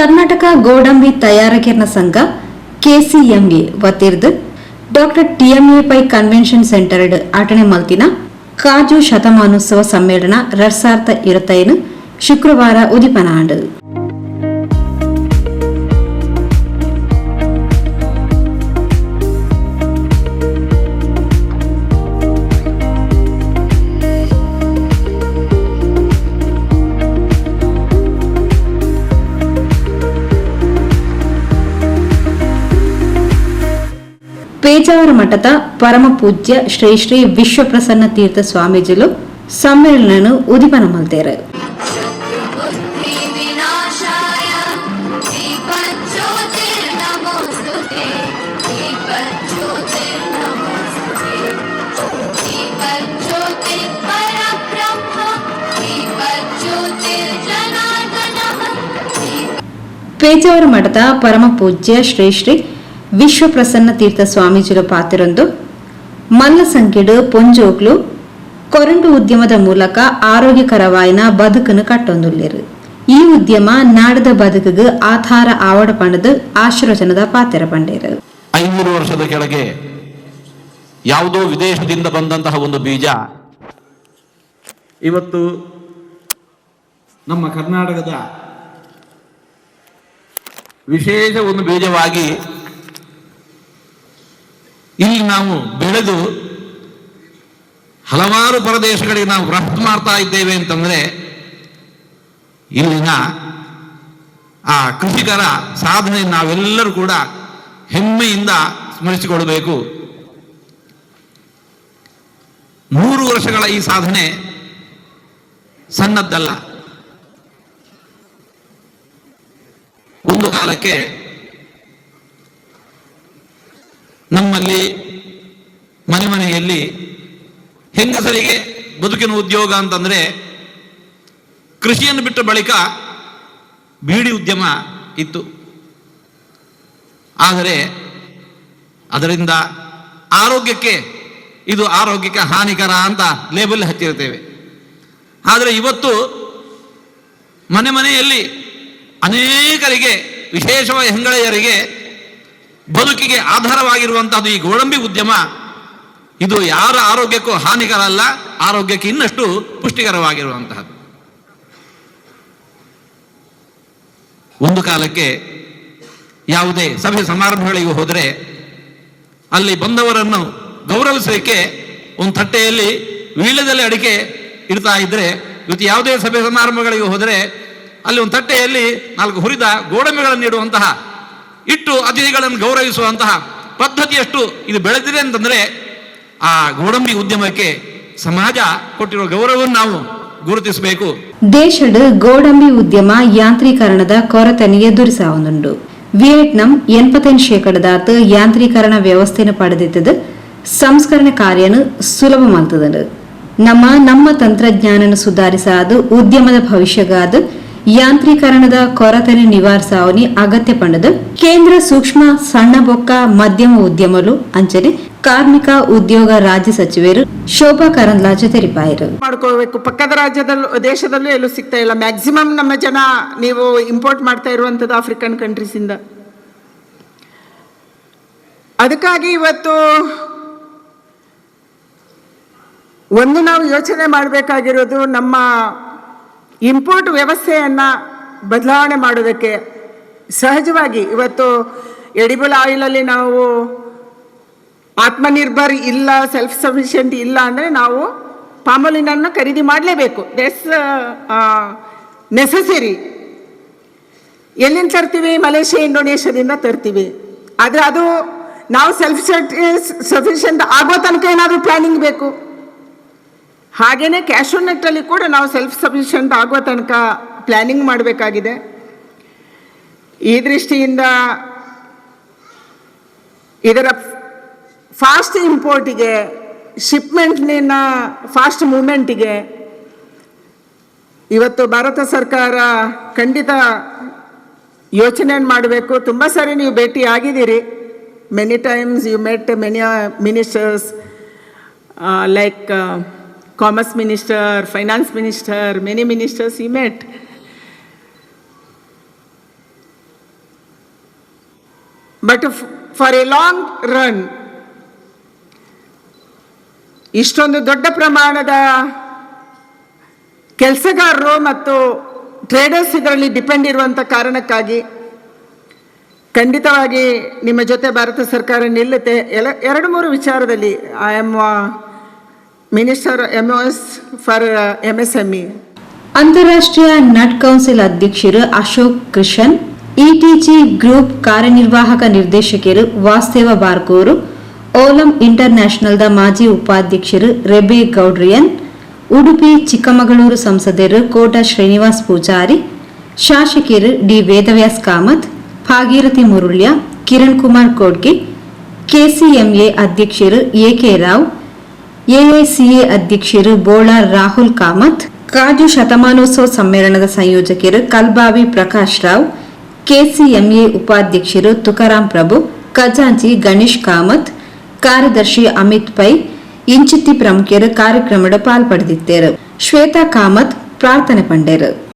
ಕರ್ನಾಟಕ ಗೋಡಂಬಿ ತಯಾರಕರ ಸಂಘ KCMA ವತಿರ್ದು doctor TMA Pai convention centre ಆಟಣೆ ಮಲ್ತಿನ ಕಾಜು ಶತಮಾನೋತ್ಸವ ಸಮ್ಮೇಳನ ರಸಾರ್ಥ ಇರುತ್ತೇನು ಶುಕ್ರವಾರ ಉದಿಪನಾಂಡು ಪೇಜಾವರ ಮಠದ ಪರಮ ಪೂಜ್ಯ ಶ್ರೀ ಶ್ರೀ ವಿಶ್ವಪ್ರಸನ್ನ ತೀರ್ಥ ಸ್ವಾಮೀಜಿಲು ಸಮ್ಮೇಳನವನ್ನು ಉದಿಪನ ಮಲ್ತೇರು ಪೇಜಾವರ ಮಠದ ಪರಮ ಪೂಜ್ಯ ಶ್ರೀ ಶ್ರೀ ವಿಶ್ವಪ್ರಸನ್ನ ತೀರ್ಥ ಸ್ವಾಮೀಜಿಲು ಪಾತಿರೊಂದು ಮಲ್ಲ ಸಂಖ್ಯೆಡು ಪೊಂಜೋಗ್ಲು, ಕೊರಂಡು ಉದ್ಯಮದ ಮೂಲಕ ಆರೋಗ್ಯಕರವಾಯಿನ ಬದುಕನ್ನು ಕಟ್ಟೊಂದುಲ್ಲೇರು. ಈ ಉದ್ಯಮ ನಾಡದ ಬದುಕಿಗೆ ಆಧಾರ ಆವಡ ಪಂಡದು ಆಶೀರ್ವಚನದ ಪಾತ್ರ ಪಂಡೇರು. ಐನೂರು ವರ್ಷದ ಕೆಳಗೆ ಯಾವುದೋ ವಿದೇಶದಿಂದ ಬಂದಂತಹ ಒಂದು ಬೀಜ ಇವತ್ತು ನಮ್ಮ ಕರ್ನಾಟಕದ ವಿಶೇಷ ಒಂದು ಬೀಜವಾಗಿ ಇಲ್ಲಿ ನಾವು ಬೆಳೆದು ಹಲವಾರು ಪ್ರದೇಶಗಳಿಗೆ ನಾವು ರಫ್ತು ಮಾಡ್ತಾ ಇದ್ದೇವೆ ಅಂತಂದ್ರೆ ಇಲ್ಲಿನ ಆ ಕೃಷಿಕರ ಸಾಧನೆ ನಾವೆಲ್ಲರೂ ಕೂಡ ಹೆಮ್ಮೆಯಿಂದ ಸ್ಮರಿಸಿಕೊಳ್ಳಬೇಕು ನೂರು ವರ್ಷಗಳ ಈ ಸಾಧನೆ ಸಣ್ಣದ್ದಲ್ಲ. ಒಂದು ಕಾಲಕ್ಕೆ ನಮ್ಮಲ್ಲಿ ಮನೆ ಮನೆಯಲ್ಲಿ ಹೆಂಗಸರಿಗೆ ಬದುಕಿನ ಉದ್ಯೋಗ ಅಂತಂದ್ರೆ ಕೃಷಿಯನ್ನು ಬಿಟ್ಟ ಬಳಿಕ ಬೀಡಿ ಉದ್ಯಮ ಇತ್ತು. ಆದರೆ ಅದರಿಂದ ಆರೋಗ್ಯಕ್ಕೆ ಇದು ಆರೋಗ್ಯಕ್ಕೆ ಹಾನಿಕರ ಅಂತ ಲೇಬಲ್ ಹಚ್ಚಿರ್ತೇವೆ ಆದರೆ ಇವತ್ತು ಮನೆ ಮನೆಯಲ್ಲಿ ಅನೇಕರಿಗೆ, ವಿಶೇಷವಾಗಿ ಹೆಂಗಳೆಯರಿಗೆ ಬದುಕಿಗೆ ಆಧಾರವಾಗಿರುವಂತಹದ್ದು ಈ ಗೋಡಂಬಿ ಉದ್ಯಮ ಇದು ಯಾರ ಆರೋಗ್ಯಕ್ಕೂ ಹಾನಿಕರ ಅಲ್ಲ ಆರೋಗ್ಯಕ್ಕೆ ಇನ್ನಷ್ಟು ಪುಷ್ಟಿಕರವಾಗಿರುವಂತಹದ್ದು. ಒಂದು ಕಾಲಕ್ಕೆ ಯಾವುದೇ ಸಭೆ ಸಮಾರಂಭಗಳಿಗೆ ಹೋದರೆ ಅಲ್ಲಿ ಬಂದವರನ್ನು ಗೌರವಿಸಲಿಕ್ಕೆ ಒಂದು ತಟ್ಟೆಯಲ್ಲಿ ವೀಳ್ಯದಲ್ಲಿ ಅಡಿಕೆ ಇಡ್ತಾ ಇದ್ರೆ, ಇವತ್ತು ಯಾವುದೇ ಸಭೆ ಸಮಾರಂಭಗಳಿಗೆ ಹೋದರೆ ಅಲ್ಲಿ ಒಂದು ತಟ್ಟೆಯಲ್ಲಿ ನಾಲ್ಕು ಹುರಿದ ಗೋಡಂಬಿಗಳನ್ನು ಇಡುವಂತಹ ಇಟ್ಟು ಅತಿಥಿಗಳನ್ನು ಗೌರವಿಸುವಂತಹ ಪದ್ಧತಿಯಷ್ಟು ಇದು ಬೆಳೆದಿದೆ ಅಂತಂದ್ರೆ ಆ ಗೋಡಂಬಿ ಉದ್ಯಮಕ್ಕೆ ಸಮಾಜ ಕೊಟ್ಟಿರುವ ಗೌರವವನ್ನು ನಾವು ಗುರುತಿಸಬೇಕು. ದೇಶದ ಗೋಡಂಬಿ ಉದ್ಯಮ ಯಾಂತ್ರೀಕರಣದ ಕೊರತೆಯನ್ನು ಎದುರಿಸಾವುದುಂಡು ವಿಯೆಟ್ನಾಂ ಶೇಕಡದ ಶೇಕಡದಾತ ಯಾಂತ್ರೀಕರಣ ವ್ಯವಸ್ಥೆಯನ್ನು ಪಡೆದಿದ್ದದು. ಸಂಸ್ಕರಣೆ ಕಾರ್ಯನು ಸುಲಭ ಮಾಡ್ತದ ನಮ್ಮ ನಮ್ಮ ತಂತ್ರಜ್ಞಾನನ ಸುಧಾರಿಸಾದು ಉದ್ಯಮದ ಭವಿಷ್ಯಗಾದ. ಯಾಂತ್ರೀಕರಣದ ಕೊರತೆಯನ್ನು ನಿವಾರಿಸಾವನಿ ಅಗತ್ಯ ಪಂಡದು. ಕೇಂದ್ರ ಸೂಕ್ಷ್ಮ, ಸಣ್ಣ ಬೊಕ್ಕ, ಮಧ್ಯಮ ಉದ್ಯಮಲು ಅಂಚನೆ ಕಾರ್ಮಿಕ ಉದ್ಯೋಗ ರಾಜ್ಯ ಸಚಿವರು ಶೋಭಾ ಕರಂದ್ಲಾಜೆ ತೆರಿಪಾಯರು. ಮಾಡ್ಕೋಬೇಕು ಪಕ್ಕದ ರಾಜ್ಯದಲ್ಲೂ, ದೇಶದಲ್ಲೂ ಎಲ್ಲೂ ಸಿಗ್ತಾ ಇಲ್ಲ. ಮ್ಯಾಕ್ಸಿಮಮ್ ನಮ್ಮ ಜನ ನೀವು ಇಂಪೋರ್ಟ್ ಮಾಡ್ತಾ ಇರುವಂಥದ್ದು ಆಫ್ರಿಕನ್ ಕಂಟ್ರೀಸಿಂದ ಅದಕ್ಕಾಗಿ ಇವತ್ತು ಒಂದು ನಾವು ಯೋಚನೆ ಮಾಡಬೇಕಾಗಿರೋದು ನಮ್ಮ ಇಂಪೋರ್ಟ್ ವ್ಯವಸ್ಥೆಯನ್ನು ಬದಲಾವಣೆ ಮಾಡೋದಕ್ಕೆ. ಸಹಜವಾಗಿ ಇವತ್ತು ಎಡಿಬಲ್ ಆಯಿಲಲ್ಲಿ ನಾವು ಆತ್ಮನಿರ್ಭರ್ ಇಲ್ಲ ಸೆಲ್ಫ್ ಸಫಿಷಿಯೆಂಟ್ ಇಲ್ಲ ಅಂದರೆ ನಾವು ಪಾಮೋಲಿನನ್ನು ಖರೀದಿ ಮಾಡಲೇಬೇಕು. ದಟ್ಸ್ ನೆಸಸರಿ ಎಲ್ಲಿಂದ ತರ್ತೀವಿ? ಮಲೇಷ್ಯಾ, ಇಂಡೋನೇಷ್ಯಾದಿಂದ ತರ್ತೀವಿ. ಆದರೆ ಅದು ನಾವು ಸೆಲ್ಫ್ ಸಫಿಷಿಯೆಂಟ್ ಆಗೋ ತನಕ ಏನಾದರೂ ಪ್ಲಾನಿಂಗ್ ಬೇಕು. ಹಾಗೆಯೇ ಕ್ಯಾಶ್ ನೆಟ್ಟಲ್ಲಿ ಕೂಡ ನಾವು ಸೆಲ್ಫ್ ಸಫಿಷಿಯೆಂಟ್ ಆಗೋ ತನಕ ಪ್ಲ್ಯಾನಿಂಗ್ ಮಾಡಬೇಕಾಗಿದೆ. ಈ ದೃಷ್ಟಿಯಿಂದ ಇದರ ಫಾಸ್ಟ್ ಇಂಪೋರ್ಟಿಗೆ ಶಿಪ್ಮೆಂಟ್ನ ಫಾಸ್ಟ್ ಮೂಮೆಂಟಿಗೆ ಇವತ್ತು ಭಾರತ ಸರ್ಕಾರ ಖಂಡಿತ ಯೋಚನೆ ಮಾಡಬೇಕು. ತುಂಬ ಸಾರಿ ನೀವು ಭೇಟಿ ಆಗಿದ್ದೀರಿ. Many times you met many ministers like commerce minister finance minister many ministers you met but for a long run ಇಷ್ಟೊಂದು ದೊಡ್ಡ ಪ್ರಮಾಣದ ಕೆಲಸಗಾರರು ಮತ್ತು ಟ್ರೇಡರ್ಸ್ ಇದರಲ್ಲಿ ಡಿಪೆಂಡ್ ಇರುವಂಥ ಕಾರಣಕ್ಕಾಗಿ ಖಂಡಿತವಾಗಿ ನಿಮ್ಮ ಜೊತೆ ಭಾರತ ಸರ್ಕಾರ ನಿಲ್ಲುತ್ತೆ. ಎಲ್ಲ ಎರಡು ಮೂರು ವಿಚಾರದಲ್ಲಿ I am minister M S for M S M E ಅಂತಾರಾಷ್ಟ್ರೀಯ ನಟ್ ಕೌನ್ಸಿಲ್ ಅಧ್ಯಕ್ಷರು ಅಶೋಕ್ ಕೃಷನ್ ಇಟಿಜಿ ಗ್ರೂಪ್ ಕಾರ್ಯನಿರ್ವಾಹಕ ನಿರ್ದೇಶಕರು ವಾಸ್ತೇವ ಬಾರ್ಕೋರು ಓಲಂ ಇಂಟರ್ನ್ಯಾಷನಲ್ದ ಮಾಜಿ ಉಪಾಧ್ಯಕ್ಷರು ರೆಬೆ ಗೌಡ್ರಿಯನ್, ಉಡುಪಿ ಚಿಕ್ಕಮಗಳೂರು ಸಂಸದರು ಕೋಟ ಶ್ರೀನಿವಾಸ್ ಪೂಜಾರಿ, ಶಾಸಕಿಯರು ಡಿ ವೇದವ್ಯಾಸ್ ಕಾಮತ್, ಭಾಗೀರಥಿ ಮುರುಳ್ಯ, ಕಿರಣ್ ಕುಮಾರ್ ಕೋಡ್ಗೆ, ಕೆಸಿಎಂಎ ಅಧ್ಯಕ್ಷರು ಎಕೆ ರಾವ್, ಎಐಸಿಎ ಅಧ್ಯಕ್ಷರು ಬೋಳಾರ್ ರಾಹುಲ್ ಕಾಮತ್, ಕಾಜು ಶತಮಾನೋತ್ಸವ ಸಮ್ಮೇಳನದ ಸಂಯೋಜಕರು ಕಲ್ಬಾವಿ ಪ್ರಕಾಶ್ ರಾವ್, ಕೆಸಿಎಂಎ ಉಪಾಧ್ಯಕ್ಷರು ತುಕಾರಾಂ ಪ್ರಭು, ಖಜಾಂಚಿ ಗಣೇಶ್ ಕಾಮತ್ ಕಾರ್ಯದರ್ಶಿ ಅಮಿತ್ ಪೈ ಇಂಚಿತ್ತಿ ಪ್ರಮುಖರು ಕಾರ್ಯಕ್ರಮದ ಪಾಲ್ಪಡೆದಿದ್ದರು ಶ್ವೇತಾ ಕಾಮತ್ ಪ್ರಾರ್ಥನೆ ಪಂಡೇರು.